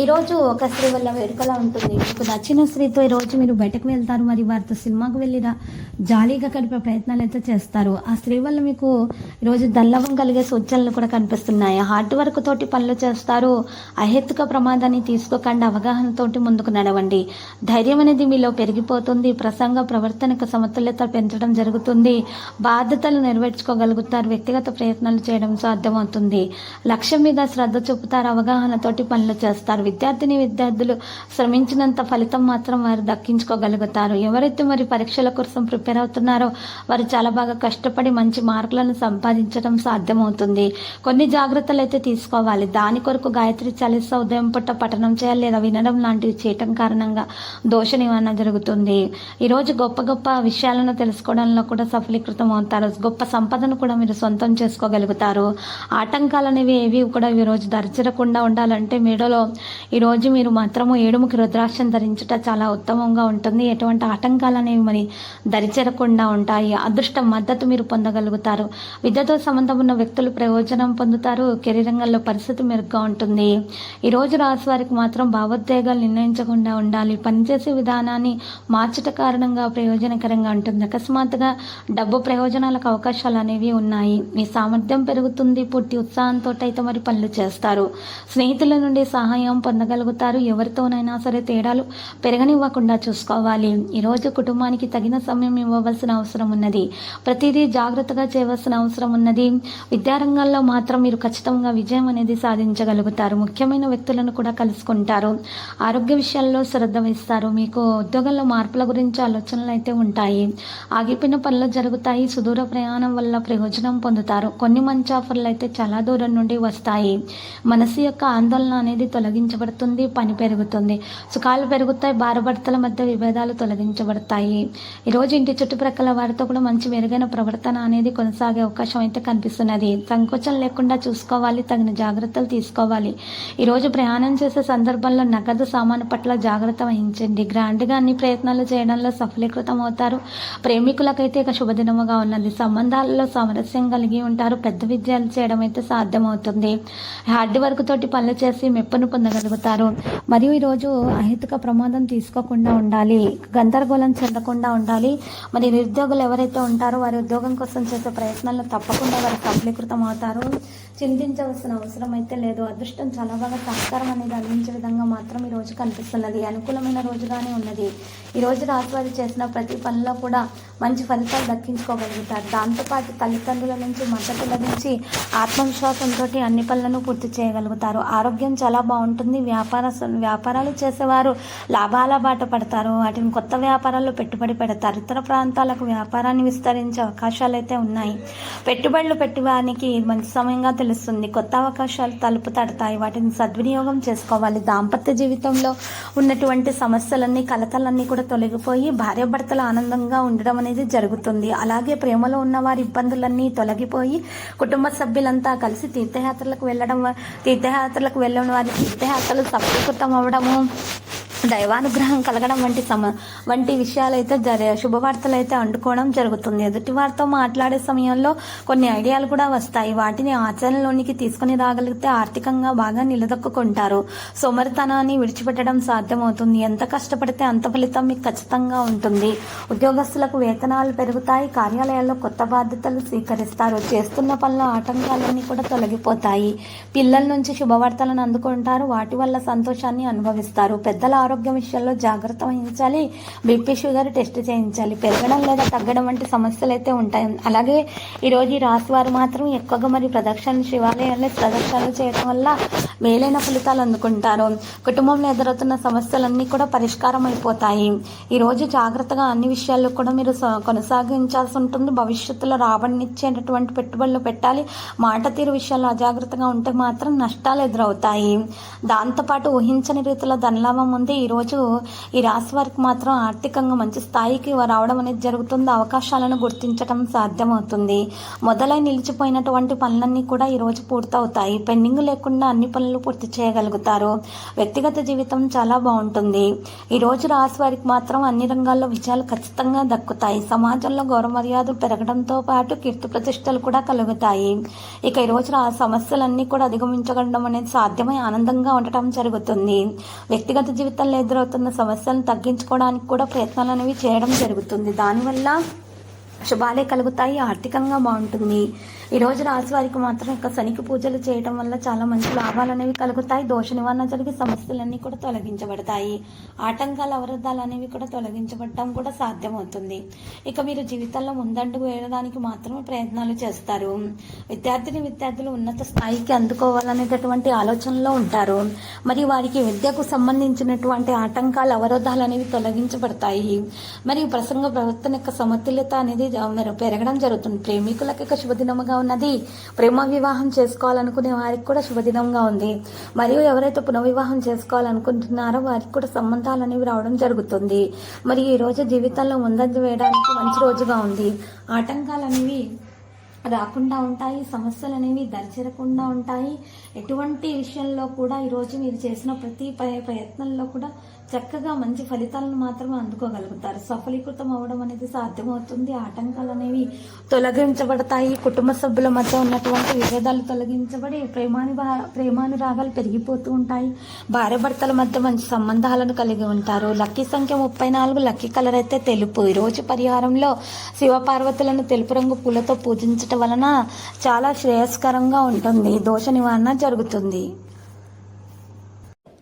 ఈరోజు ఒక స్త్రీ వల్ల వేడుకలా ఉంటుంది. మీకు నచ్చిన స్త్రీతో ఈరోజు మీరు బయటకు వెళ్తారు మరి వారితో సినిమాకు వెళ్ళిరా జాలీగా గడిపే ప్రయత్నాలు అయితే చేస్తారు. ఆ స్త్రీ వల్ల మీకు ఈరోజు దల్లవం కలిగే సూచనలు కూడా కనిపిస్తున్నాయి. హార్డ్ వర్క్ తోటి పనులు చేస్తారు. అహేతుక ప్రమాదాన్ని తీసుకోకుండా అవగాహనతోటి ముందుకు నడవండి. ధైర్యం అనేది మీలో పెరిగిపోతుంది. ప్రసంగ ప్రవర్తనకు సమతుల్యత పెంచడం జరుగుతుంది. బాధ్యతలు నెరవేర్చుకోగలుగుతారు. వ్యక్తిగత ప్రయత్నాలు చేయడం సాధ్యమవుతుంది. లక్ష్యం మీద శ్రద్ధ చూపుతారు. అవగాహనతోటి పనులు చేస్తారు. విద్యార్థిని విద్యార్థులు శ్రమించినంత ఫలితం మాత్రం వారు దక్కించుకోగలుగుతారు. ఎవరైతే మరి పరీక్షల కోసం ప్రిపేర్ అవుతున్నారో వారు చాలా బాగా కష్టపడి మంచి మార్కులను సంపాదించడం సాధ్యమవుతుంది. కొన్ని జాగ్రత్తలు అయితే తీసుకోవాలి. దాని కొరకు గాయత్రి చాలీస ఉదయం పుట్ట పఠనం చేయాలి లేదా వినడం లాంటివి చేయటం కారణంగా దోష నివారణ జరుగుతుంది. ఈరోజు గొప్ప గొప్ప విషయాలను తెలుసుకోవడంలో కూడా సఫలీకృతం అవుతారు. గొప్ప సంపదను కూడా మీరు సొంతం చేసుకోగలుగుతారు. ఆటంకాలు అనేవి ఏవి కూడా ఈ రోజు ఉండాలంటే మెడలో ఈరోజు మీరు మాత్రము ఏడుముఖి రుద్రాక్షం ధరించుట చాలా ఉత్తమంగా ఉంటుంది. ఎటువంటి ఆటంకాలు అనేవి మరి దరిచేరకుండా ఉంటాయి. అదృష్ట మద్దతు మీరు పొందగలుగుతారు. విద్యతో సంబంధం ఉన్న వ్యక్తులు ప్రయోజనం పొందుతారు. కెరీర్ రంగంలో పరిస్థితి మెరుగ్గా ఉంటుంది. ఈరోజు రాసి వారికి మాత్రం భావోద్వేగాలు నిర్ణయించకుండా ఉండాలి. పనిచేసే విధానాన్ని మార్చట కారణంగా ప్రయోజనకరంగా ఉంటుంది. అకస్మాత్తుగా డబ్బు ప్రయోజనాలకు అవకాశాలు అనేవి ఉన్నాయి. మీ సామర్థ్యం పెరుగుతుంది. పూర్తి ఉత్సాహంతో అయితే మరి పనులు చేస్తారు. స్నేహితుల నుండి సహాయం పొందగలుగుతారు. ఎవరితోనైనా సరే తేడాలు పెరగనివ్వకుండా చూసుకోవాలి. ఈరోజు కుటుంబానికి తగిన సమయం ఇవ్వవలసిన అవసరం ఉన్నది. ప్రతిదీ జాగ్రత్తగా చేయవలసిన అవసరం ఉన్నది. విద్యారంగంలో మాత్రం మీరు ఖచ్చితంగా విజయం అనేది సాధించగలుగుతారు. ముఖ్యమైన వ్యక్తులను కూడా కలుసుకుంటారు. ఆరోగ్య విషయాల్లో శ్రద్ధ వహిస్తారు. మీకు ఉద్యోగంలో మార్పుల గురించి ఆలోచనలు అయితే ఉంటాయి. ఆగిపోయిన పనులు జరుగుతాయి. సుదూర ప్రయాణం వల్ల ప్రయోజనం పొందుతారు. కొన్ని మంచి ఆఫర్లు అయితే చాలా దూరం నుండి వస్తాయి. మనసు యొక్క ఆందోళన అనేది తొలగించబడుతుంది పని పెరుగుతుంది. సుఖాలు పెరుగుతాయి భారభర్తల మధ్య విభేదాలు తొలగించబడతాయి. ఈరోజు ఇంటి చుట్టుప్రక్కల వారితో కూడా మంచి మెరుగైన ప్రవర్తన అనేది కొనసాగే అవకాశం అయితే కనిపిస్తున్నది. సంకోచం లేకుండా చూసుకోవాలి తగిన జాగ్రత్తలు తీసుకోవాలి. ఈరోజు ప్రయాణం చేసే సందర్భంలో నగదు సామాను పట్ల జాగ్రత్త వహించండి. గ్రాండ్గా అన్ని ప్రయత్నాలు చేయడంలో సఫలీకృతం అవుతారు ప్రేమికులకైతే ఇక శుభదినముగా ఉన్నది. సంబంధాలలో సామరస్యం కలిగి ఉంటారు. పెద్ద విజయాలు చేయడం అయితే సాధ్యమవుతుంది. హార్డ్ వర్క్ తోటి పనులు చేసి మెప్పును చేయగలుగుతారు. మరియు ఈరోజు అహితక ప్రమాదం తీసుకోకుండా ఉండాలి గందరగోళం చెందకుండా ఉండాలి. మరి నిరుద్యోగులు ఎవరైతే ఉంటారో వారి ఉద్యోగం కోసం చేసే ప్రయత్నాలను తప్పకుండా వారు సఫలీకృతం అవుతారు చింతించవలసిన అవసరం అయితే లేదు. అదృష్టం చాలా బాగా సహకారం అనేది అందించే విధంగా మాత్రం ఈ రోజు కనిపిస్తున్నది. అనుకూలమైన రోజుగానే ఉన్నది. ఈ రోజు రాశివారి చేసిన ప్రతి పనిలో కూడా మంచి ఫలితాలు దక్కించుకోగలుగుతారు. దాంతోపాటు తల్లిదండ్రుల నుంచి మద్దతు లభించి ఆత్మవిశ్వాసంతో అన్ని పనులను పూర్తి చేయగలుగుతారు. ఆరోగ్యం చాలా బాగుంటుంది. వ్యాపార వ్యాపారాలు చేసేవారు లాభాల బాట పడతారు. వాటిని కొత్త వ్యాపారాల్లో పెట్టుబడి పెడతారు. ఇతర ప్రాంతాలకు వ్యాపారాన్ని విస్తరించే అవకాశాలు అయితే ఉన్నాయి. పెట్టుబడులు పెట్టేవానికి మంచి సమయంగా తెలుస్తుంది. కొత్త అవకాశాలు తలుపు తడతాయి. వాటిని సద్వినియోగం చేసుకోవాలి. దాంపత్య జీవితంలో ఉన్నటువంటి సమస్యలన్నీ కలతలన్నీ కూడా తొలగిపోయి భార్యాభర్తలు ఆనందంగా ఉండడం అనేది జరుగుతుంది. అలాగే ప్రేమలో ఉన్న వారి ఇబ్బందులన్నీ తొలగిపోయి కుటుంబ సభ్యులంతా కలిసి తీర్థయాత్రలకు వెళ్ళడం తీర్థయాత్రలకు వెళ్ళిన వారి తీర్థయాత్రలు సఫలీకృతం అవ్వడము దైవానుగ్రహం కలగడం వంటి సమ వంటి విషయాలైతే జరి శుభవార్తలు అయితే అండుకోవడం జరుగుతుంది. ఎదుటి వారితో మాట్లాడే సమయంలో కొన్ని ఐడియాలు కూడా వస్తాయి. వాటిని ఆచరణలోనికి తీసుకుని రాగలిగితే ఆర్థికంగా బాగా నిలదొక్కుంటారు సోమరితనాన్ని విడిచిపెట్టడం సాధ్యమవుతుంది. ఎంత కష్టపడితే అంత ఫలితం మీకు ఖచ్చితంగా ఉంటుంది. ఉద్యోగస్తులకు వేతనాలు పెరుగుతాయి. కార్యాలయాల్లో కొత్త బాధ్యతలు స్వీకరిస్తారు. చేస్తున్న పనుల ఆటంకాలన్నీ కూడా తొలగిపోతాయి. పిల్లల నుంచి శుభవార్తలను అందుకుంటారు. వాటి వల్ల సంతోషాన్ని అనుభవిస్తారు. పెద్దల ఆరోగ్యం విషయంలో జాగ్రత్త వహించాలి. బీపీ షుగర్ టెస్ట్ చేయించాలి. పెరగడం లేదా తగ్గడం వంటి సమస్యలు అయితే ఉంటాయి. అలాగే ఈరోజు ఈ రాశి వారు మాత్రం ఎక్కువగా మరి ప్రదక్షిణ శివాలయాల్లో ప్రదక్షిణలు చేయడం వల్ల మేలైన ఫలితాలు అందుకుంటారు. కుటుంబంలో ఎదురవుతున్న సమస్యలన్నీ కూడా పరిష్కారం అయిపోతాయి. ఈరోజు జాగ్రత్తగా అన్ని విషయాల్లో కూడా మీరు కొనసాగించాల్సి ఉంటుంది. భవిష్యత్తులో రాబడినిచ్చేటటువంటి పెట్టుబడులు పెట్టాలి. మాట తీరు విషయాల్లో అజాగ్రత్తగా ఉంటే మాత్రం నష్టాలు ఎదురవుతాయి. దాంతోపాటు ఊహించని రీతిలో ధనలాభం ఉంది. ఈరోజు ఈ రాశి వారికి మాత్రం ఆర్థికంగా మంచి స్థాయికి రావడం అనేది జరుగుతుంది. అవకాశాలను గుర్తించడం సాధ్యమవుతుంది. మొదలై నిలిచిపోయినటువంటి పనులన్నీ కూడా ఈరోజు పూర్తవుతాయి. పెండింగ్ లేకుండా అన్ని పనులు పూర్తి చేయగలుగుతారు. వ్యక్తిగత జీవితం చాలా బాగుంటుంది. ఈ రోజు రాశి వారికి మాత్రం అన్ని రంగాల్లో విజయాలు ఖచ్చితంగా దక్కుతాయి. సమాజంలో గౌరవ మర్యాదలు పెరగడంతో పాటు కీర్తి ప్రతిష్టలు కూడా కలుగుతాయి. ఇక ఈ రోజు ఆ సమస్యలన్నీ కూడా అధిగమించగలడం అనేది సాధ్యమై ఆనందంగా ఉండటం జరుగుతుంది. వ్యక్తిగత జీవితంలో ఎదురవుతున్న సమస్యలను తగ్గించుకోవడానికి కూడా ప్రయత్నాలు అనేవి చేయడం జరుగుతుంది. దానివల్ల శుభాలే కలుగుతాయి ఆర్థికంగా బాగుంటుంది. ఈ రోజు రాశి వారికి మాత్రం ఇక శనికి పూజలు చేయడం వల్ల చాలా మంచి లాభాలు అనేవి కలుగుతాయి. దోష నివారణ జరిగే సమస్యలన్నీ కూడా తొలగించబడతాయి. ఆటంకాలు అవరోధాలు అనేవి కూడా తొలగించబడటం కూడా సాధ్యమవుతుంది. ఇక మీరు జీవితంలో ముందండుగు వేయడానికి మాత్రమే ప్రయత్నాలు చేస్తారు. విద్యార్థిని విద్యార్థులు ఉన్నత స్థాయికి అందుకోవాలనేటటువంటి ఆలోచనలో ఉంటారు. మరి వారికి విద్యకు సంబంధించినటువంటి ఆటంకాలు అవరోధాలు అనేవి తొలగించబడతాయి. మరియు ప్రసంగ ప్రవర్తన యొక్క సమతుల్యత అనేది పెరగడం జరుగుతుంది. ప్రేమికులకు ఇక శుభదినముగా ఉన్నది. ప్రేమ వివాహం చేసుకోవాలనుకునే వారికి కూడా శుభదినంగా ఉంది. మరియు ఎవరైతే పునర్వివాహం చేసుకోవాలనుకుంటున్నారో వారికి కూడా సంబంధాలు అనేవి రావడం జరుగుతుంది. మరి ఈ రోజు జీవితంలో ముందంజ వేయడానికి మంచి రోజుగా ఉంది. ఆటంకాలు అనేవి రాకుండా ఉంటాయి. సమస్యలు అనేవి దరిచేరకుండా ఉంటాయి. ఎటువంటి విషయంలో కూడా ఈరోజు మీరు చేసిన ప్రతి ప్రయత్నంలో కూడా చక్కగా మంచి ఫలితాలను మాత్రమే అందుకోగలుగుతారు. సఫలీకృతం అవడం అనేది సాధ్యమవుతుంది. ఆటంకాలు అనేవి తొలగించబడతాయి. కుటుంబ సభ్యుల మధ్య ఉన్నటువంటి విభేదాలు తొలగించబడి ప్రేమాని ప్రేమానురాగాలు పెరిగిపోతూ ఉంటాయి. భార్య భర్తల మధ్య మంచి సంబంధాలను కలిగి ఉంటారు. లక్కీ సంఖ్య ముప్పై నాలుగు లక్కీ కలర్ అయితే తెలుపు. ఈ రోజు పరిహారంలో శివపార్వతులను తెలుపు రంగు పూలతో పూజించటం వలన చాలా శ్రేయస్కరంగా ఉంటుంది. దోష నివారణ జరుగుతుంది.